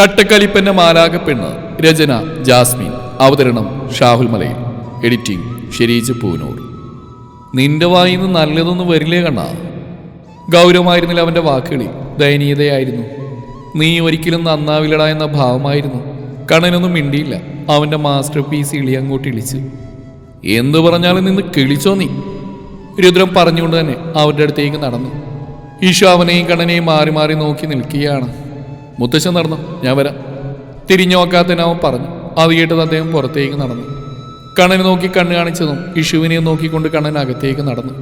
കട്ടക്കലിപ്പന്റെ മാലാക പെണ്ണ് രചന ജാസ്മിൻ. അവതരണം ഷാഹുൽ മലയിൽ. എഡിറ്റിംഗ് ഷെരീജ് പൂനൂർ. നിന്റെ വായിന്ന് നല്ലതൊന്നും വരില്ലേ കണ്ണാ? ഗൗരവമായിരുന്നില്ല അവന്റെ വാക്കുകളിൽ. ദയനീയതയായിരുന്നു. നീ ഒരിക്കലും നന്നാവില്ലടാ എന്ന ഭാവമായിരുന്നു. കണ്ണനൊന്നും മിണ്ടിയില്ല. അവന്റെ മാസ്റ്റർ പീസ് ഇളി അങ്ങോട്ട് ഇളിച്ച്. എന്തു പറഞ്ഞാലും നിന്ന് കിളിച്ചോ നീ? രുദ്രം പറഞ്ഞുകൊണ്ട് തന്നെ അവരുടെ അടുത്തേക്ക് നടന്നു. ഈശോ അവനെയും കണ്ണനെയും മാറി മാറി നോക്കി നിൽക്കുകയാണ്. മുത്തശ്ശൻ നടന്നു. ഞാൻ വരാം. തിരിഞ്ഞു നോക്കാത്തതിനവൻ പറഞ്ഞു. അത് കേട്ടത് അദ്ദേഹം പുറത്തേക്ക് നടന്നു. കണ്ണനെ നോക്കി കണ്ണ് കാണിച്ചതും ഇഷുവിനെ നോക്കിക്കൊണ്ട് കണ്ണൻ അകത്തേക്ക് നടന്നു.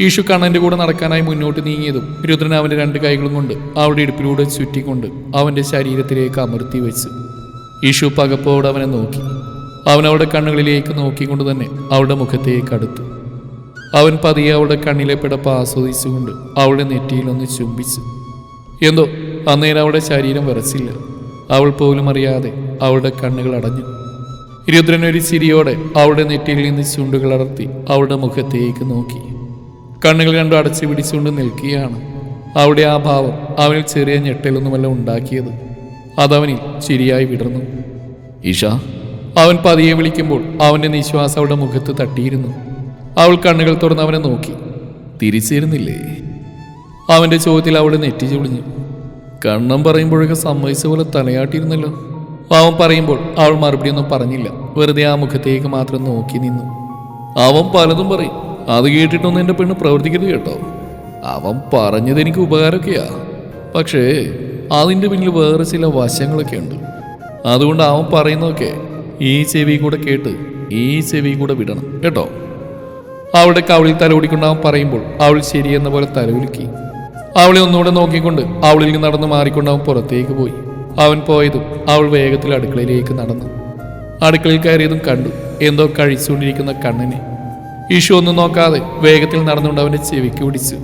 ഈശു കണ്ണന്റെ കൂടെ നടക്കാനായി മുന്നോട്ട് നീങ്ങിയതും രുദ്രൻ അവന്റെ രണ്ട് കൈകളും കൊണ്ട് അവളുടെ ഇടുപ്പിലൂടെ ചുറ്റിക്കൊണ്ട് അവന്റെ ശരീരത്തിലേക്ക് അമർത്തി വെച്ചു. ഈശു പകപ്പോടെ അവനെ നോക്കി. അവൻ കണ്ണുകളിലേക്ക് നോക്കിക്കൊണ്ട് തന്നെ അവളുടെ മുഖത്തേക്ക് അടുത്തു. അവൻ പതിയെ അവളുടെ കണ്ണിലെ പിടപ്പ് ആസ്വദിച്ചുകൊണ്ട് അവളുടെ നെറ്റിയിലൊന്ന് ചുംബിച്ചു. എന്തോ? അന്നേരം അവളുടെ ശരീരം വിറച്ചില്ല. അവൾ പോലും അറിയാതെ അവളുടെ കണ്ണുകൾ അടഞ്ഞു. രുദ്രൻ ഒരു ചിരിയോടെ അവളുടെ നെറ്റിയിൽ നിന്ന് ചുണ്ടുകൾ അടർത്തി അവളുടെ മുഖത്തേക്ക് നോക്കി. കണ്ണുകൾ രണ്ടും അടച്ചു പിടിച്ചുകൊണ്ട് നിൽക്കുകയാണ്. അവളുടെ ആ ഭാവം അവനിൽ ചെറിയ ഞെട്ടലൊന്നുമല്ല ഉണ്ടാക്കിയത്. അതവനിൽ ചിരിയായി വിടർന്നു. ഇഷ അവൻ പതിയെ വിളിക്കുമ്പോൾ അവന്റെ നിശ്വാസം അവളുടെ മുഖത്ത് തട്ടിയിരുന്നു. അവൾ കണ്ണുകൾ തുറന്ന് അവനെ നോക്കി. തിരിച്ചിരുന്നില്ലേ? അവന്റെ ചോദ്യത്തിൽ അവൾ നെറ്റി ചൊളിഞ്ഞു. കണ്ണം പറയുമ്പോഴൊക്കെ സമ്മതിച്ച പോലെ തലയാട്ടിയിരുന്നല്ലോ. അവൻ പറയുമ്പോൾ അവൾ മറുപടി ഒന്നും പറഞ്ഞില്ല. വെറുതെ ആ മുഖത്തേക്ക് മാത്രം നോക്കി നിന്നു. അവൻ പലതും പറയും. അത് കേട്ടിട്ടൊന്നും എന്റെ പെണ്ണ് പ്രവർത്തിക്കരുത് കേട്ടോ. അവൻ പറഞ്ഞത് എനിക്ക് ഉപകാരമൊക്കെയാ. പക്ഷേ അതിന്റെ പിന്നിൽ വേറെ ചില വശങ്ങളൊക്കെ ഉണ്ട്. അതുകൊണ്ട് അവൻ പറയുന്നതൊക്കെ ഈ ചെവി കൂടെ കേട്ട് ഈ ചെവി കൂടെ വിടണം കേട്ടോ. അവളുടെ കവളിൽ തലോടിക്കൊണ്ട് അവൻ പറയുമ്പോൾ അവൾ ശരിയെന്ന പോലെ തലകുലുക്കി. അവളെ ഒന്നുകൂടെ നോക്കിക്കൊണ്ട് അവളിൽ നിന്ന് നടന്ന് മാറിക്കൊണ്ട് അവൻ പുറത്തേക്ക് പോയി. അവൻ പോയതും അവൾ വേഗത്തിൽ അടുക്കളയിലേക്ക് നടന്നു. അടുക്കളയിൽ കയറിയതും കണ്ടു. എന്തോ കഴിച്ചുകൊണ്ടിരിക്കുന്ന കണ്ണിനെ. ഈശു ഒന്നും നോക്കാതെ വേഗത്തിൽ നടന്നുകൊണ്ട് അവന്റെ ചെവിക്ക് പിടിച്ചു.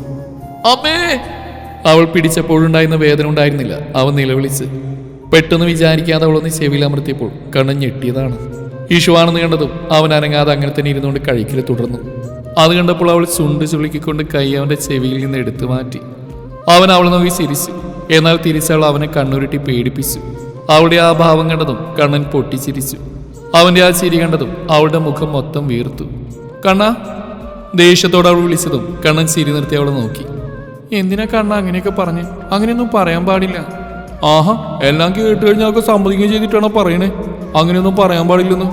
അമ്മേ! അവൾ പിടിച്ചപ്പോഴുണ്ടായിരുന്ന വേദന ഉണ്ടായിരുന്നില്ല. അവൻ നിലവിളിച്ച് പെട്ടെന്ന് വിചാരിക്കാതെ അവളൊന്ന് ചെവിയിൽ അമർത്തിയപ്പോൾ കണ്ണ് ഞെട്ടിയതാണ്. ഈശുവാണെന്ന് കണ്ടതും അവൻ അനങ്ങാതെ അങ്ങനെ തന്നെ ഇരുന്നുകൊണ്ട് കഴിക്കൽ തുടർന്നു. അത് കണ്ടപ്പോൾ അവൾ ചുണ്ട് ചുളുക്കിക്കൊണ്ട് കൈ അവന്റെ ചെവിയിൽ നിന്ന് എടുത്തു മാറ്റി. അവൻ അവളെ നോക്കി ചിരിച്ചു. എന്നാൽ തിരിച്ചവൾ അവനെ കണ്ണുരുട്ടി പേടിപ്പിച്ചു. അവളുടെ ആ ഭാവം കണ്ടതും കണ്ണൻ പൊട്ടിച്ചിരിച്ചു. അവന്റെ ആ ചിരി കണ്ടതും അവളുടെ മുഖം മൊത്തം വീർത്തു. കണ്ണ ദേഷ്യത്തോടെ അവൾ വിളിച്ചതും കണ്ണൻ ചിരി നിർത്തി അവളെ നോക്കി. എന്തിനാ കണ്ണ അങ്ങനെയൊക്കെ പറഞ്ഞ്? അങ്ങനെയൊന്നും പറയാൻ പാടില്ല. ആഹാ എല്ലാം കേട്ട് കഴിഞ്ഞാൽ അവൾക്ക് സമ്മതിക്കുകയും ചെയ്തിട്ടാണോ പറയണേ? അങ്ങനെയൊന്നും പറയാൻ പാടില്ലെന്ന്?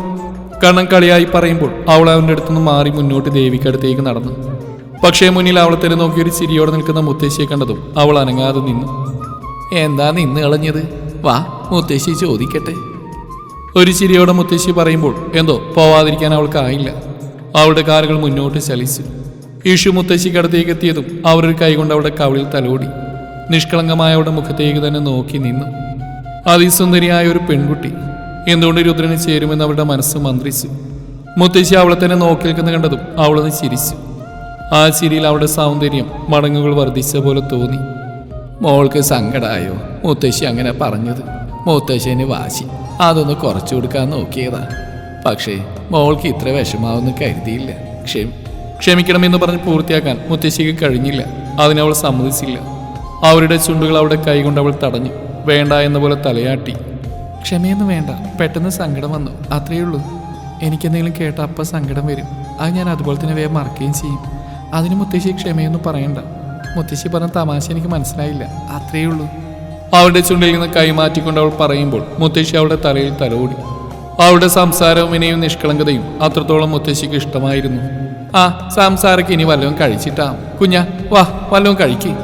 കണ്ണൻ കളിയായി പറയുമ്പോൾ അവൾ അവന്റെ അടുത്തുനിന്ന് മാറി മുന്നോട്ട് ദേവിക്കടുത്തേക്ക് നടന്നു. പക്ഷേ മുന്നിൽ അവളെ തന്നെ നോക്കി ഒരു ചിരിയോടെ നിൽക്കുന്ന മുത്തശ്ശിയെ കണ്ടതും അവൾ അനങ്ങാതെ നിന്നു. എന്താ നിന്ന് കളഞ്ഞത്? വാ മുത്തശ്ശി ചോദിക്കട്ടെ. ഒരു ചിരിയോടെ മുത്തശ്ശി പറയുമ്പോൾ എന്തോ പോവാതിരിക്കാൻ അവൾക്കായില്ല. അവളുടെ കാലുകൾ മുന്നോട്ട് ചലിച്ചു. ഈഷു മുത്തശ്ശിക്കടുത്തേക്ക് എത്തിയതും അവരൊരു കൈകൊണ്ട് അവളുടെ കവിളിൽ തലോടി. നിഷ്കളങ്കമായ അവളുടെ മുഖത്തേക്ക് തന്നെ നോക്കി നിന്നു. അതിസുന്ദരിയായ ഒരു പെൺകുട്ടി എന്തുകൊണ്ട് രുദ്രന് ചേരുമെന്ന് അവളുടെ മനസ്സ് മന്ത്രിച്ചു. മുത്തശ്ശി അവളെ തന്നെ നോക്കി നിൽക്കുന്ന കണ്ടതും അവളൊന്ന് ചിരിച്ചു. ആ ചിരിയിൽ അവളുടെ സൗന്ദര്യം മടങ്ങുകൾ വർദ്ധിച്ച പോലെ തോന്നി. മോൾക്ക് സങ്കടമായോ മുത്തശ്ശി അങ്ങനെ പറഞ്ഞത്. മുത്തശ്ശന് വാശി. അതൊന്ന് കുറച്ചു കൊടുക്കാൻ നോക്കിയതാ. പക്ഷേ മോൾക്ക് ഇത്ര വിഷമാവെന്ന് കരുതിയില്ല. ക്ഷമ ക്ഷമിക്കണമെന്ന് പറഞ്ഞ് പൂർത്തിയാക്കാൻ മുത്തശ്ശിക്ക് കഴിഞ്ഞില്ല. അതിനവൾ സമ്മതിച്ചില്ല. അവരുടെ ചുണ്ടുകൾ അവളുടെ കൈകൊണ്ട് അവൾ തടഞ്ഞു. വേണ്ട എന്ന പോലെ തലയാട്ടി. ക്ഷമയൊന്നും വേണ്ട. പെട്ടെന്ന് സങ്കടം വന്നു. അത്രയേ ഉള്ളൂ. എനിക്കെന്തെങ്കിലും കേട്ട അപ്പം സങ്കടം വരും. അത് ഞാൻ അതുപോലെ തന്നെ വേഗം മറക്കുകയും ചെയ്യും. അതിന് മുത്തശ്ശി ക്ഷമയൊന്നും പറയണ്ട. മുത്തശ്ശി പറഞ്ഞ തമാശ എനിക്ക് മനസ്സിലായില്ല. അത്രയേ ഉള്ളൂ. അവളുടെ ചുണ്ടിൽ നിന്ന് കൈമാറ്റിക്കൊണ്ട് അവൾ പറയുമ്പോൾ മുത്തശ്ശി അവളുടെ തലയിൽ തലോടി. അവളുടെ സംസാരവും വിനയും നിഷ്കളങ്കതയും അത്രത്തോളം മുത്തശ്ശിക്ക് ഇഷ്ടമായിരുന്നു. ആ സംസാരക്ക് ഇനി വല്ലതും കഴിച്ചിട്ടാ. കുഞ്ഞ വാ വല്ലതും കഴിക്കേ.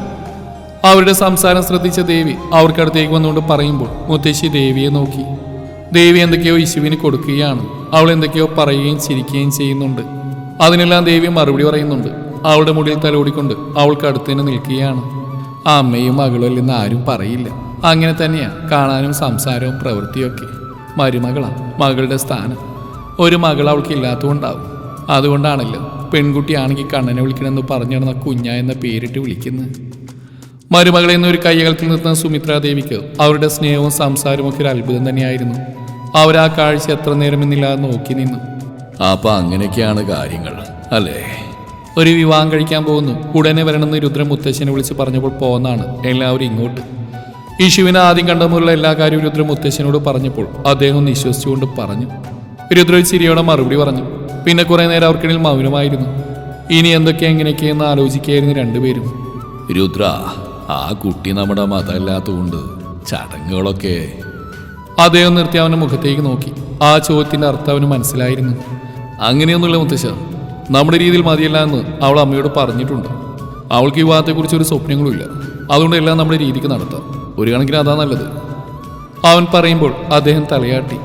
അവരുടെ സംസാരം ശ്രദ്ധിച്ച ദേവി അവർക്കടുത്തേക്ക് വന്നുകൊണ്ട് പറയുമ്പോൾ മുത്തശ്ശി ദേവിയെ നോക്കി. ദേവി എന്തൊക്കെയോ ഇശുവിന് കൊടുക്കുകയാണ്. അവൾ എന്തൊക്കെയോ പറയുകയും ചിരിക്കുകയും ചെയ്യുന്നുണ്ട്. അതിനെല്ലാം ദേവി മറുപടി പറയുന്നുണ്ട്. അവളുടെ മുടിയിൽ തലോടിക്കൊണ്ട് അവൾക്ക് അടുത്ത് തന്നെ നിൽക്കുകയാണ്. അമ്മയും മകളും അല്ലെന്ന് ആരും പറയില്ല. അങ്ങനെ തന്നെയാ കാണാനും സംസാരവും പ്രവൃത്തിയൊക്കെ മരുമകളാ മകളുടെ സ്ഥാനം. ഒരു മകൾ അവൾക്ക് ഇല്ലാത്തതുകൊണ്ടാവും. അതുകൊണ്ടാണല്ലോ പെൺകുട്ടിയാണെങ്കിൽ കണ്ണനെ വിളിക്കണമെന്ന് പറഞ്ഞു നടന്ന കുഞ്ഞ എന്ന പേരിട്ട് വിളിക്കുന്നത്. മരുമകളെ എന്നൊരു കൈയകലത്തിൽ നിർത്തുന്ന സുമിത്രാദേവിക്ക് അവരുടെ സ്നേഹവും സംസാരവും ഒക്കെ ഒരു അത്ഭുതം തന്നെയായിരുന്നു. അവർ ആ കാഴ്ച എത്ര നേരമെന്നില്ലാതെ നോക്കി നിന്നു. അപ്പൊ അങ്ങനെയൊക്കെയാണ് കാര്യങ്ങൾ അല്ലേ? ഒരു വിവാഹം കഴിക്കാൻ പോകുന്നു. ഉടനെ വരണമെന്ന് രുദ്രൻ മുത്തശ്ശനെ വിളിച്ച് പറഞ്ഞപ്പോൾ പോന്നാണ്. എല്ലാവരും ഇങ്ങോട്ട്. യേശുവിനെ ആദ്യം കണ്ട മുതലുള്ള എല്ലാ കാര്യവും രുദ്ര മുത്തശ്ശനോട് പറഞ്ഞപ്പോൾ അദ്ദേഹം നിശ്വസിച്ചുകൊണ്ട് പറഞ്ഞു. രുദ്ര ചിരിയോടെ മറുപടി പറഞ്ഞു. പിന്നെ കുറേ നേരം അവർക്കിടയിൽ മൗനമായിരുന്നു. ഇനി എന്തൊക്കെ എങ്ങനെയൊക്കെയെന്ന് ആലോചിക്കുകയായിരുന്നു രണ്ടുപേരും. രുദ്ര ആ കുട്ടി നമ്മുടെ മതമല്ലാത്തതുകൊണ്ട് ചടങ്ങുകളൊക്കെ. അദ്ദേഹം നിർത്തി അവന്റെ മുഖത്തേക്ക് നോക്കി. ആ ചോദ്യത്തിന്റെ അർത്ഥം അവന് മനസ്സിലായിരുന്നു. അങ്ങനെയൊന്നുമില്ല മുത്തശ്ശ നമ്മുടെ രീതിയിൽ മതിയല്ല എന്ന് അവൾ അമ്മയോട് പറഞ്ഞിട്ടുണ്ട്. അവൾക്ക് വിവാഹത്തെക്കുറിച്ച് ഒരു സ്വപ്നങ്ങളുമില്ല. അതുകൊണ്ട് എല്ലാം നമ്മുടെ രീതിക്ക് നടത്താം. ഒരു കണക്കിന് അതാ നല്ലത്. അവൻ പറയുമ്പോൾ അദ്ദേഹം തലയാട്ടി.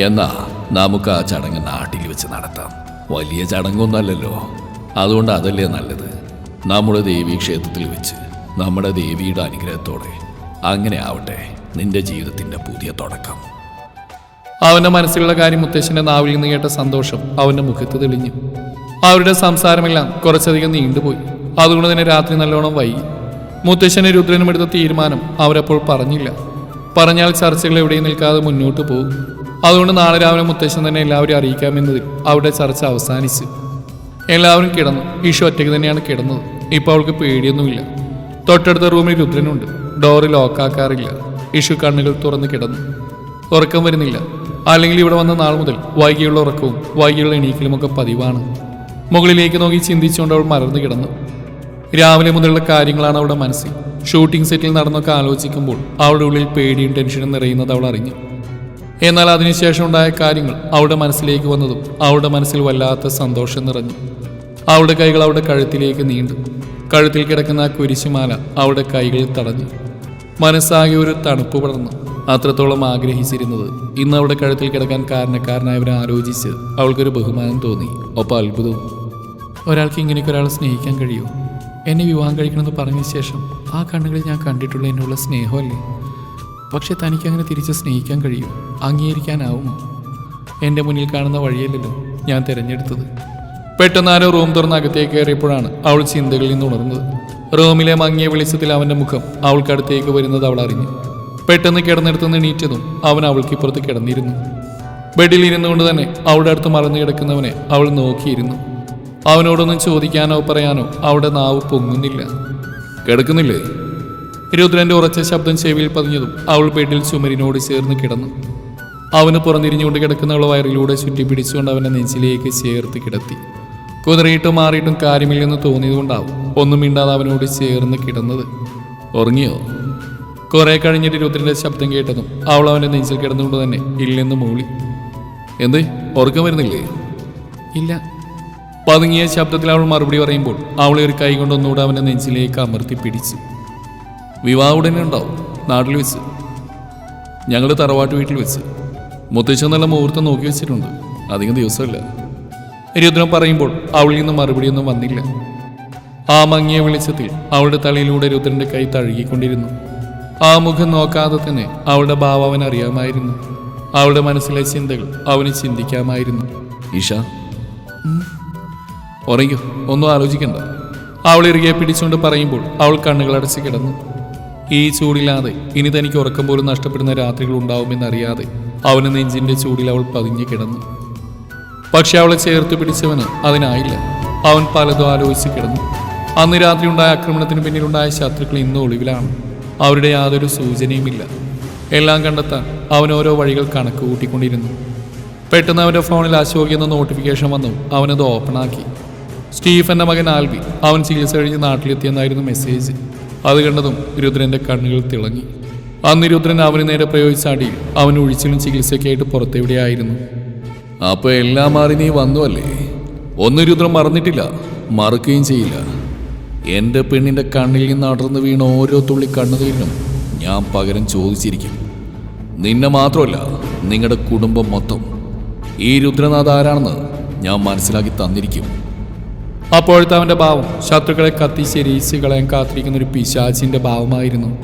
എന്നാ നമുക്ക് ആ ചടങ്ങ് നാട്ടിൽ വെച്ച് നടത്താം. വലിയ ചടങ്ങൊന്നല്ലല്ലോ അതുകൊണ്ട് അതല്ലേ നല്ലത്. നമ്മുടെ ദേവീ ക്ഷേത്രത്തിൽ വെച്ച് നമ്മുടെ ദേവിയുടെ അനുഗ്രഹത്തോടെ. അങ്ങനെ ആവട്ടെ നിന്റെ ജീവിതത്തിന്റെ പുതിയ തുടക്കം. അവന്റെ മനസ്സിലുള്ള കാര്യം മുത്തശ്ശന്റെ നാവിൽ നിന്ന് കേട്ട സന്തോഷം അവന്റെ മുഖത്ത് തെളിഞ്ഞു. അവരുടെ സംസാരമെല്ലാം കുറച്ചധികം നീണ്ടുപോയി. അതുകൊണ്ട് തന്നെ രാത്രി നല്ലോണം വൈകി. മുത്തശ്ശന് രുദ്രനും എടുത്ത തീരുമാനം അവരപ്പോൾ പറഞ്ഞില്ല. പറഞ്ഞാൽ ചർച്ചകൾ എവിടെയും നിൽക്കാതെ മുന്നോട്ട് പോകും. അതുകൊണ്ട് നാളെ രാവിലെ മുത്തശ്ശൻ തന്നെ എല്ലാവരും അറിയിക്കാമെന്നതിൽ അവരുടെ ചർച്ച അവസാനിച്ചു. എല്ലാവരും കിടന്നു. ഈശോ ഒറ്റയ്ക്ക് തന്നെയാണ് കിടന്നത്. ഇപ്പോൾ അവൾക്ക് പേടിയൊന്നുമില്ല. തൊട്ടടുത്ത റൂമിൽ രുദ്രനുണ്ട്. ഡോറ് ലോക്കാക്കാറില്ല. ഇഷു കണ്ണുകൾ തുറന്ന് കിടന്നു. ഉറക്കം വരുന്നില്ല. അല്ലെങ്കിൽ ഇവിടെ വന്ന നാൾ മുതൽ വൈകിയുള്ള ഉറക്കവും വൈകിയുള്ള എണീക്കലുമൊക്കെ പതിവാണ്. മുകളിലേക്ക് നോക്കി ചിന്തിച്ചുകൊണ്ട് അവൾ മറന്നു കിടന്നു. രാവിലെ മുതലുള്ള കാര്യങ്ങളാണ് അവളുടെ മനസ്സിൽ. ഷൂട്ടിംഗ് സെറ്റിൽ നടന്നൊക്കെ ആലോചിക്കുമ്പോൾ അവളുടെ ഉള്ളിൽ പേടിയും ടെൻഷനും നിറയുന്നത് അവൾ അറിഞ്ഞു. എന്നാൽ അതിനുശേഷം ഉണ്ടായ കാര്യങ്ങൾ അവളുടെ മനസ്സിലേക്ക് വന്നതും അവളുടെ മനസ്സിൽ വല്ലാത്ത സന്തോഷം നിറഞ്ഞു. അവളുടെ കൈകൾ അവളുടെ കഴുത്തിലേക്ക് നീണ്ടു. കഴുത്തിൽ കിടക്കുന്ന ആ കുരിശുമാല അവളുടെ കൈകളിൽ തടഞ്ഞു. മനസ്സാകെ ഒരു തണുപ്പ് പടർന്നു. അത്രത്തോളം ആഗ്രഹിച്ചിരുന്നത്. ഇന്ന് അവളുടെ കഴുത്തിൽ കിടക്കാൻ കാരണക്കാരനായവരെ ആലോചിച്ച് അവൾക്കൊരു ബഹുമാനം തോന്നി. ഒപ്പം അത്ഭുതവും. ഒരാൾക്ക് ഇങ്ങനെയൊക്കെ ഒരാളെ സ്നേഹിക്കാൻ കഴിയുമോ എന്നെ വിവാഹം കഴിക്കണമെന്ന് പറഞ്ഞ ശേഷം ആ കണ്ണുകളിൽ ഞാൻ കണ്ടിട്ടുള്ള എന്നുള്ള സ്നേഹമല്ലേ? പക്ഷെ തനിക്ക് അങ്ങനെ തിരിച്ച് സ്നേഹിക്കാൻ കഴിയും? അംഗീകരിക്കാനാവുമോ എന്റെ മുന്നിൽ കാണുന്ന വഴിയല്ലല്ലോ ഞാൻ തിരഞ്ഞെടുത്തത്. പെട്ടെന്ന് ആരോ റൂം തുറന്ന് അകത്തേക്ക് കയറിയപ്പോഴാണ് അവൾ ചിന്തകളിൽ നിന്ന് ഉണർന്നത്. റൂമിലെ മങ്ങിയ വെളിച്ചത്തിൽ അവന്റെ മുഖം അവൾക്കടുത്തേക്ക് വരുന്നത് അവൾ അറിഞ്ഞു. പെട്ടെന്ന് കിടന്നെടുത്ത് എണീറ്റതും അവൻ അവൾക്കിപ്പുറത്ത് കിടന്നിരുന്നു. ബെഡിൽ ഇരുന്നുകൊണ്ട് തന്നെ അവളുടെ അടുത്ത് മറന്നു കിടക്കുന്നവനെ അവൾ നോക്കിയിരുന്നു. അവനോടൊന്നും ചോദിക്കാനോ പറയാനോ അവളുടെ നാവ് പൊങ്ങുന്നില്ല. കിടക്കുന്നില്ലേ? രുദ്രന്റെ ഉറച്ച ശബ്ദം ചെവിയിൽ പതിഞ്ഞതും അവൾ ബെഡിൽ ചുമരിനോട് ചേർന്ന് കിടന്നു. അവന് പുറന്നിരിഞ്ഞുകൊണ്ട് കിടക്കുന്നവളെ വയറിലൂടെ ചുറ്റി പിടിച്ചുകൊണ്ട് അവനെ നെഞ്ചിലേക്ക് ചേർത്ത് കിടത്തി. കുതിരയിട്ടും മാറിയിട്ടും കാര്യമില്ലെന്ന് തോന്നിയതുകൊണ്ടാവും ഒന്നും മിണ്ടാതെ അവനോട് ചേർന്ന് കിടന്നത്. ഉറങ്ങിയോ? കുറെ കഴിഞ്ഞിട്ട് രുദ്രന്റെ ശബ്ദം കേട്ടതും അവൾ അവന്റെ നെഞ്ചിൽ കിടന്നുകൊണ്ട് തന്നെ ഇല്ലെന്ന് മൂളി. എന്ത്? ഉറക്കം വരുന്നില്ലേ? ഇല്ല. പതുങ്ങിയ ശബ്ദത്തിൽ അവൾ മറുപടി പറയുമ്പോൾ അവളെ ഒരു കൈ കൊണ്ടൊന്നുകൂടെ അവന്റെ നെഞ്ചിലേക്ക് അമർത്തി പിടിച്ചു. വിവാഹ ഉടനെ ഉണ്ടാവും നാട്ടിൽ വെച്ച്. ഞങ്ങൾ തറവാട്ട് വീട്ടിൽ വെച്ച്. മുത്തച്ഛൻ നല്ല മുഹൂർത്തം നോക്കി വെച്ചിട്ടുണ്ട് അധികം ദിവസമില്ല. രുദ്രൻ പറയുമ്പോൾ അവളിൽ നിന്ന് മറുപടിയൊന്നും വന്നില്ല. ആ മങ്ങിയ വെളിച്ചത്തിൽ അവളുടെ തലയിലൂടെ രുദ്രന്റെ കൈ തഴുകിക്കൊണ്ടിരുന്നു. ആ മുഖം നോക്കാതെ തന്നെ അവളുടെ ഭാവം അവൻ അറിയാമായിരുന്നു. അവളുടെ മനസ്സിലെ ചിന്തകൾ അവന് ചിന്തിക്കാമായിരുന്നു. ഈഷ ഉറങ്ങിയോ ഒന്നും ആലോചിക്കണ്ട. അവൾ ഇറുകെ പിടിച്ചുകൊണ്ട് പറയുമ്പോൾ അവൾ കണ്ണുകളടച്ച് കിടന്നു. ഈ ചൂടില്ലാതെ ഇനി തനിക്ക് ഉറക്കം പോലും നഷ്ടപ്പെടുന്ന രാത്രികൾ ഉണ്ടാവുമെന്നറിയാതെ അവന് നെഞ്ചിന്റെ ചൂടിൽ അവൾ പതിഞ്ഞു കിടന്നു. പക്ഷെ അവളെ ചേർത്ത് പിടിച്ചവന് അതിനായില്ല. അവൻ പലതും ആലോചിച്ച് കിടന്നു. അന്ന് രാത്രി ഉണ്ടായ ആക്രമണത്തിന് പിന്നിലുണ്ടായ ശത്രുക്കൾ ഇന്ന് ഒളിവിലാണ്. അവരുടെ യാതൊരു സൂചനയുമില്ല. എല്ലാം കണ്ടെത്താൻ അവൻ ഓരോ വഴികൾ കണക്ക് കൂട്ടിക്കൊണ്ടിരുന്നു. പെട്ടെന്ന് അവന്റെ ഫോണിൽ അശോക് എന്ന നോട്ടിഫിക്കേഷൻ വന്നു. അവനത് ഓപ്പണാക്കി സ്റ്റീഫന്റെ മകൻ ആൽബി അവൻ ചികിത്സ കഴിഞ്ഞ് നാട്ടിലെത്തിയെന്നായിരുന്നു മെസ്സേജ് അത് കണ്ടതും രുദ്രന്റെ കണ്ണുകൾ തിളങ്ങി. അന്ന് രുദ്രൻ അവന് നേരെ പ്രയോഗിച്ച അടിയിൽ അവൻ ഒഴിച്ചിലും ചികിത്സയ്ക്കായിട്ട് പുറത്തെവിടെയായിരുന്നു. അപ്പോൾ എല്ലാം മാറി നീ വന്നു അല്ലേ ഒന്നും രുദ്രൻ മറന്നിട്ടില്ല. മറക്കുകയും ചെയ്യില്ല. എന്റെ പെണ്ണിന്റെ കണ്ണിൽ നിന്ന് അടർന്നു വീണ ഓരോ തുള്ളി കണ്ണുനീരിനും ഞാൻ പകരം ചോദിച്ചിരിക്കും. നിന്നെ മാത്രമല്ല നിങ്ങളുടെ കുടുംബം മൊത്തം. ഈ രുദ്രനാഥ് ആരാണെന്ന് ഞാൻ മനസ്സിലാക്കി തന്നിരിക്കും. അപ്പോഴത്തെ അവന്റെ ഭാവം ശത്രുക്കളെ കത്തി ശരിയിച്ച് കളയാൻ കാത്തിരിക്കുന്ന ഒരു പിശാചിന്റെ ഭാവമായിരുന്നു.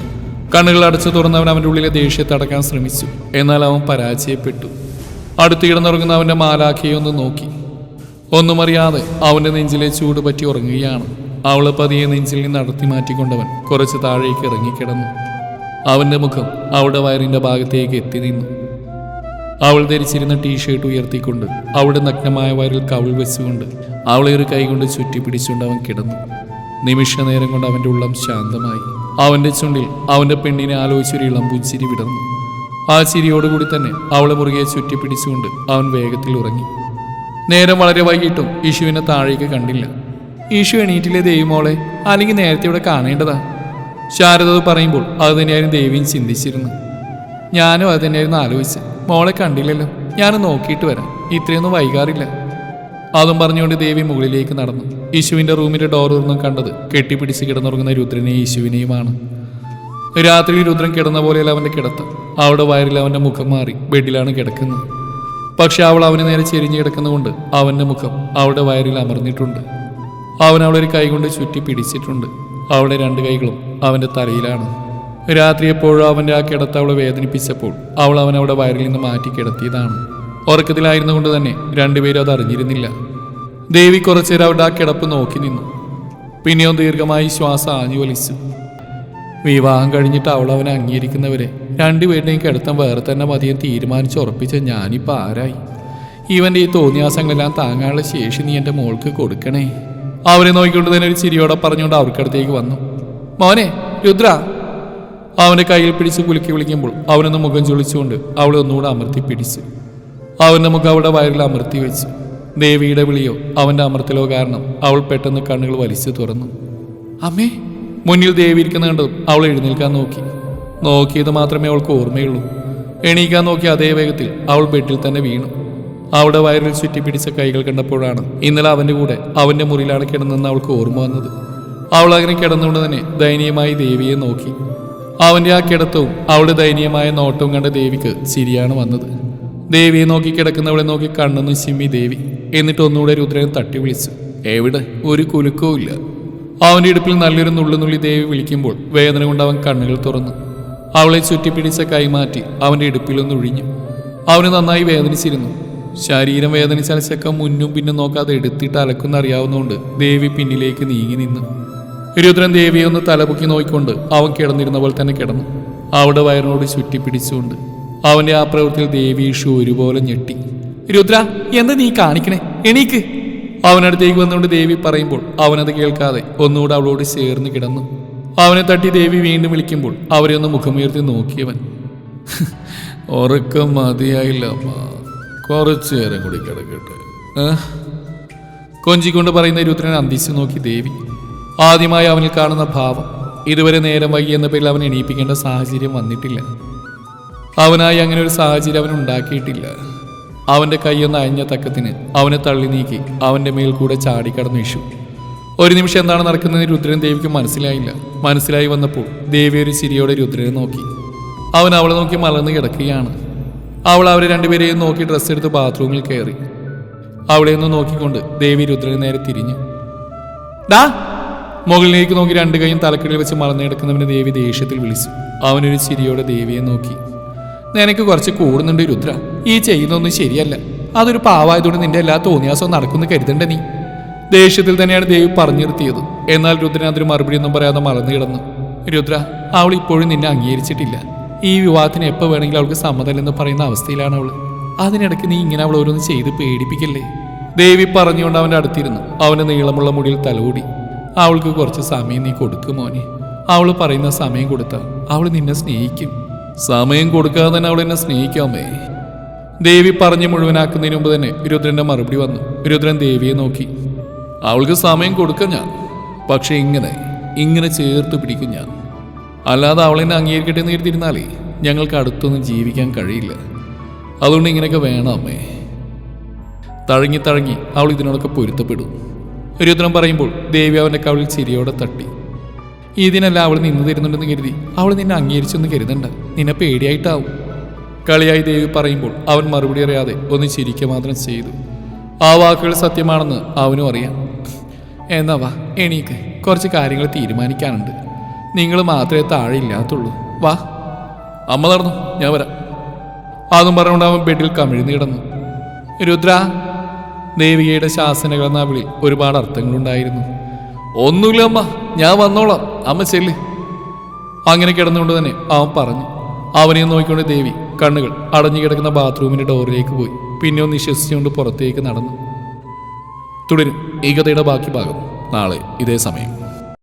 കണ്ണുകൾ അടച്ചു തുറന്നവൻ അവന്റെ ഉള്ളിലെ ദേഷ്യത്തെ അടക്കാൻ ശ്രമിച്ചു. എന്നാൽ അവൻ പരാജയപ്പെട്ടു. അടുത്ത് കിടന്നുറങ്ങുന്ന അവന്റെ മാലാഖയെ ഒന്ന് നോക്കി. ഒന്നും അറിയാതെ അവന്റെ നെഞ്ചിലെ ചൂട് പറ്റി ഉറങ്ങുകയാണ്. അവളെ പതിയെ നെഞ്ചിൽ നിന്ന് അടർത്തി മാറ്റിക്കൊണ്ടവൻ കുറച്ച് താഴേക്ക് ഇറങ്ങിക്കിടന്നു. അവന്റെ മുഖം അവളുടെ വയറിന്റെ ഭാഗത്തേക്ക് എത്തി നിന്നു. അവൾ ധരിച്ചിരുന്ന ടീഷർട്ട് ഉയർത്തിക്കൊണ്ട് അവളുടെ നഗ്നമായ വയറിൽ കവൾ വെച്ചുകൊണ്ട് അവളെ ഒരു കൈകൊണ്ട് ചുറ്റി പിടിച്ചുകൊണ്ട് അവൻ കിടന്നു. നിമിഷ നേരം കൊണ്ട് അവന്റെ ഉള്ളം ശാന്തമായി. അവന്റെ ചുണ്ടിൽ അവന്റെ പെണ്ണിനെ ആലോചിച്ചൊരു ഇളം പുഞ്ചിരി വിടർന്നു. ആ ചിരിയോടുകൂടി തന്നെ അവളെ മുറുകെ ചുറ്റിപ്പിടിച്ചുകൊണ്ട് അവൻ വേഗത്തിൽ ഉറങ്ങി. നേരം വളരെ വൈകിട്ടും യേശുവിനെ താഴേക്ക് കണ്ടില്ല. ഇഷു എണീറ്റിലെ ദേവിമോളെ? അല്ലെങ്കിൽ നേരത്തെ ഇവിടെ കാണേണ്ടതാ? ശാരദ പറയുമ്പോൾ അത് തന്നെയായിരുന്നു ദേവിയും ചിന്തിച്ചിരുന്നു ഞാനും അത് തന്നെയായിരുന്നു ആലോചിച്ച് മോളെ കണ്ടില്ലല്ലോ. ഞാൻ നോക്കിയിട്ട് വരാം. ഇത്രയൊന്നും വൈകാറില്ല. അതും പറഞ്ഞുകൊണ്ട് ദേവി മുകളിലേക്ക് നടന്നു. യേശുവിന്റെ റൂമിന്റെ ഡോർ തുറന്നും കണ്ടത് കെട്ടിപ്പിടിച്ച് കിടന്നുറങ്ങുന്ന രുദ്രനെയും യേശുവിനെയുമാണ് രാത്രി രുദ്രൻ കിടന്ന പോലെയല്ല അവന്റെ കിടത്തം. അവിടെ വയറിൽ അവന്റെ മുഖം മാറി ബെഡിലാണ് കിടക്കുന്നത്. പക്ഷെ അവൾ അവന് നേരെ ചെരിഞ്ഞ് കിടക്കുന്നതുകൊണ്ട് അവന്റെ മുഖം അവളുടെ വയറിൽ അമർന്നിട്ടുണ്ട്. അവൻ അവളെ ഒരു കൈ കൊണ്ട് ചുറ്റി പിടിച്ചിട്ടുണ്ട്. അവളുടെ രണ്ട് കൈകളും അവന്റെ തലയിലാണ്. രാത്രി എപ്പോഴും അവന്റെ ആ കിടത്ത അവളെ വേദനിപ്പിച്ചപ്പോൾ അവൾ അവൻ അവിടെ വയറിൽ നിന്ന് മാറ്റി കിടത്തിയതാണ്. ഉറക്കത്തിലായിരുന്നു കൊണ്ട് തന്നെ രണ്ടുപേരും അത് അറിഞ്ഞിരുന്നില്ല. ദേവി കുറച്ചേരം അവരുടെ ആ കിടപ്പ് നോക്കി നിന്നു. പിന്നെയും ദീർഘമായി ശ്വാസം ആഞ്ഞു വലിച്ചു. വിവാഹം കഴിഞ്ഞിട്ട് അവൾ അവനെ അംഗീകരിക്കുന്നവരെ രണ്ടുപേരുടെയും കിടത്തം വേറെ തന്നെ മതിയെന്ന് തീരുമാനിച്ച് ഉറപ്പിച്ച ഞാനിപ്പോൾ ആരായി? ഇവന്റെ ഈ തോന്നിയാസങ്ങളെല്ലാം താങ്ങാനുള്ള ശേഷി നീ എന്റെ മോൾക്ക് കൊടുക്കണേ. അവരെ നോക്കിക്കൊണ്ട് തന്നെ ഒരു ചിരിയോടെ പറഞ്ഞുകൊണ്ട് അവർക്കടുത്തേക്ക് വന്നു. മോനെ രുദ്ര. അവന്റെ കയ്യിൽ പിടിച്ച് കുലുക്കി വിളിക്കുമ്പോൾ അവനൊന്ന് മുഖം ചൊളിച്ചുകൊണ്ട് അവളെ ഒന്നുകൂടെ അമർത്തി പിടിച്ചു. അവന്റെ മുഖം അവളുടെ വയറിൽ അമർത്തി വെച്ചു. ദേവിയുടെ വിളിയോ അവന്റെ അമർത്തലോ കാരണം അവൾ പെട്ടെന്ന് കണ്ണുകൾ വലിച്ചു തുറന്നു. അമ്മേ. മുന്നിൽ ദേവി ഇരിക്കുന്ന കണ്ടതും അവൾ എഴുന്നേൽക്കാൻ നോക്കി. നോക്കിയത് മാത്രമേ അവൾക്ക് ഓർമ്മയുള്ളൂ. എണീക്കാൻ നോക്കിയ അതേ വേഗത്തിൽ അവൾ ബെഡിൽ തന്നെ വീണു. അവളുടെ വയറിൽ ചുറ്റി പിടിച്ച കൈകൾ കണ്ടപ്പോഴാണ് ഇന്നലെ അവന്റെ കൂടെ അവന്റെ മുറിയിലാണ് കിടന്നെന്ന് അവൾക്ക് ഓർമ്മ വന്നത്. അവൾ അങ്ങനെ കിടന്നുകൊണ്ട് തന്നെ ദയനീയമായി ദേവിയെ നോക്കി. അവന്റെ ആ കിടത്തവും അവളുടെ ദയനീയമായ നോട്ടവും കണ്ട ദേവിക്ക് ചിരിയാണ് വന്നത്. ദേവിയെ നോക്കി കിടക്കുന്നവളെ നോക്കി കണ്ണെന്ന് ചിമ്മി ദേവി എന്നിട്ട് ഒന്നുകൂടെ രുദ്രനെ തട്ടി വിളിച്ചു. എവിടെ? ഒരു കുലുക്കവും ഇല്ല. അവന്റെ ഇടുപ്പിൽ നല്ലൊരു നുള്ളുനുള്ളി ദേവി വിളിക്കുമ്പോൾ വേദന കൊണ്ട് അവൻ കണ്ണുകൾ തുറന്നു. അവളെ ചുറ്റിപ്പിടിച്ച കൈമാറ്റി അവന്റെ ഇടുപ്പിലൊന്നൊഴിഞ്ഞു അവന് നന്നായി വേദനിച്ചിരുന്നു. ശരീരം വേദനിച്ചാൽ ചെക്ക മുന്നും പിന്നും നോക്കാതെ എടുത്തിട്ട് അലക്കുന്ന അറിയാവുന്നതുകൊണ്ട് ദേവി പിന്നിലേക്ക് നീങ്ങി നിന്നു. രുദ്രൻ ദേവിയെ ഒന്ന് തലപൊക്കി നോക്കിക്കൊണ്ട് അവൻ കിടന്നിരുന്ന പോലെ തന്നെ കിടന്നു. അവിടെ വയറിനോട് ചുറ്റിപ്പിടിച്ചുകൊണ്ട് അവന്റെ ആ പ്രവൃത്തിയിൽ ദേവി ഇഷു ഒരുപോലെ ഞെട്ടി. രുദ്ര എന്താ നീ കാണിക്കണേ? എണീക്ക്. അവനടുത്തേക്ക് വന്നുകൊണ്ട് ദേവി പറയുമ്പോൾ അവനത് കേൾക്കാതെ ഒന്നുകൂടെ അവളോട് ചേർന്ന് കിടന്നു. അവനെ തട്ടി ദേവി വീണ്ടും വിളിക്കുമ്പോൾ അവരെ ഒന്ന് മുഖമുയർത്തി നോക്കിയവൻ. ഉറക്കം മതിയായില്ല അമ്മ. കുറച്ചു നേരം കൂടി കിടക്കട്ടെ. കൊഞ്ചി കൊഞ്ചിക്കൊണ്ട് പറയുന്ന രുദ്രൻ അന്തിച്ചു നോക്കി ദേവി ആദ്യമായി അവനിൽ കാണുന്ന ഭാവം ഇതുവരെ നേരം വൈകി എന്ന പേരിൽ അവൻ എണീപ്പിക്കേണ്ട സാഹചര്യം വന്നിട്ടില്ല. അവനായി അങ്ങനെ ഒരു സാഹചര്യം അവൻ ഉണ്ടാക്കിയിട്ടില്ല. അവന്റെ കൈയൊന്ന് അയഞ്ഞ തക്കത്തിന് അവനെ തള്ളി നീക്കി അവന്റെ മേൽ കൂടെ ചാടിക്കടന്നു ഇഷു ഒരു നിമിഷം എന്താണ് നടക്കുന്നതെന്ന് രുദ്രൻ ദേവിക്ക് മനസ്സിലായില്ല. മനസ്സിലായി വന്നപ്പോൾ ദേവി ഒരു ചിരിയോടെ രുദ്രനെ നോക്കി. അവൻ അവളെ നോക്കി മലർന്ന് കിടക്കുകയാണ്. അവൾ അവർ രണ്ടുപേരെയും നോക്കി ഡ്രസ്സ് എടുത്ത് ബാത്റൂമിൽ കയറി അവളെ ഒന്ന് നോക്കിക്കൊണ്ട് ദേവി രുദ്രന് നേരെ തിരിഞ്ഞു. ഡാ മുകളിലേക്ക് നോക്കി രണ്ട് കൈയും തലക്കിടിൽ വെച്ച് മറന്നെടുക്കുന്നവനെ ദേവി ദേഷ്യത്തിൽ വിളിച്ചു. അവനൊരു ചിരിയോടെ ദേവിയെ നോക്കി. നിനക്ക് കുറച്ച് കൂടുന്നുണ്ട് രുദ്ര. ഈ ചെയ്യുന്നൊന്നും ശരിയല്ല. അതൊരു പാവായതുകൊണ്ട് നിന്റെ എല്ലാ തോന്നിയാസവും നടക്കുന്നു കരുതണ്ട നീ. ദേഷ്യത്തിൽ തന്നെയാണ് ദേവി പറഞ്ഞു നിർത്തിയത്. എന്നാൽ രുദ്രൻ അതിന് മറുപടിയൊന്നും പറയാതെ മറന്നു കിടന്നു. രുദ്ര അവൾ ഇപ്പോഴും നിന്നെ അംഗീകരിച്ചിട്ടില്ല. ഈ വിവാഹത്തിന് എപ്പോൾ വേണമെങ്കിലും അവൾക്ക് സമ്മതമല്ലെന്ന് പറയുന്ന അവസ്ഥയിലാണ് അവൾ അതിനിടയ്ക്ക് നീ ഇങ്ങനെ അവൾ ഓരോന്ന് ചെയ്ത് പേടിപ്പിക്കല്ലേ? ദേവി പറഞ്ഞുകൊണ്ട് അവന്റെ അടുത്തിരുന്നു. അവന്റെ നീളമുള്ള മുടിയിൽ തലോടി. അവൾക്ക് കുറച്ച് സമയം നീ കൊടുക്കും മോനെ. അവൾ പറയുന്ന സമയം കൊടുത്താൽ അവൾ നിന്നെ സ്നേഹിക്കും. സമയം കൊടുക്കാതെ തന്നെ അവൾ എന്നെ സ്നേഹിക്കാമേ ദേവി പറഞ്ഞു മുഴുവനാക്കുന്നതിന് മുമ്പ് തന്നെ രുദ്രന്റെ മറുപടി വന്നു. രുദ്രൻ ദേവിയെ നോക്കി. അവൾക്ക് സമയം കൊടുക്കാം ഞാൻ. പക്ഷെ ഇങ്ങനെ ഇങ്ങനെ ചേർത്ത് പിടിക്കും ഞാൻ. അല്ലാതെ അവളെന്നെ അംഗീകരിക്കട്ടെ എന്ന് കരുതിയിരുന്നാലേ ഞങ്ങൾക്ക് അടുത്തൊന്നും ജീവിക്കാൻ കഴിയില്ല. അതുകൊണ്ട് ഇങ്ങനെയൊക്കെ വേണം അമ്മേ. തഴങ്ങി തഴങ്ങി അവൾ ഇതിനോടൊക്കെ പൊരുത്തപ്പെടും. രുദ്രൻ പറയുമ്പോൾ ദേവി അവന്റെ കവിളിൽ ചിരിയോടെ തട്ടി. ഇതിനല്ല അവൾ നിന്ന് തരുന്നുണ്ടെന്ന് കരുതി അവൾ നിന്നെ അംഗീകരിച്ചെന്ന് കരുതണ്ട. നിന്നെ പേടിയായിട്ടാവും. കളിയായി ദേവി പറയുമ്പോൾ അവൻ മറുപടി അറിയാതെ ഒന്ന് ചിരിക്കുക മാത്രം ചെയ്തു. ആ വാക്കുകൾ സത്യമാണെന്ന് അവനും അറിയാം. എന്നാ വാ എണീക്ക്. കുറച്ച് കാര്യങ്ങൾ തീരുമാനിക്കാനുണ്ട്. നിങ്ങൾ മാത്രമേ താഴെ ഇല്ലാത്തുള്ളൂ. വാ. അമ്മ നടന്നു? ഞാൻ വരാം. അതും പറഞ്ഞുകൊണ്ട് അവൻ ബെഡിൽ കമിഴ്ന്നു കിടന്നു. രുദ്ര ദേവികയുടെ ശാസനകൾ എന്ന വിളി ഒരുപാട് അർത്ഥങ്ങളുണ്ടായിരുന്നു. ഒന്നുമില്ല അമ്മ ഞാൻ വന്നോളാം. അമ്മ ചെല്ല്. അങ്ങനെ കിടന്നുകൊണ്ട് തന്നെ അവൻ പറഞ്ഞു. അവനെ നോക്കിക്കൊണ്ട് ദേവി കണ്ണുകൾ അടഞ്ഞു കിടക്കുന്ന ബാത്റൂമിന്റെ ഡോറിലേക്ക് പോയി. പിന്നെ ഒന്ന് വിശ്വസിച്ചുകൊണ്ട് പുറത്തേക്ക് നടന്നു. തുടരും. ഈ കഥയുടെ ബാക്കി ഭാഗം നാളെ ഇതേ സമയം.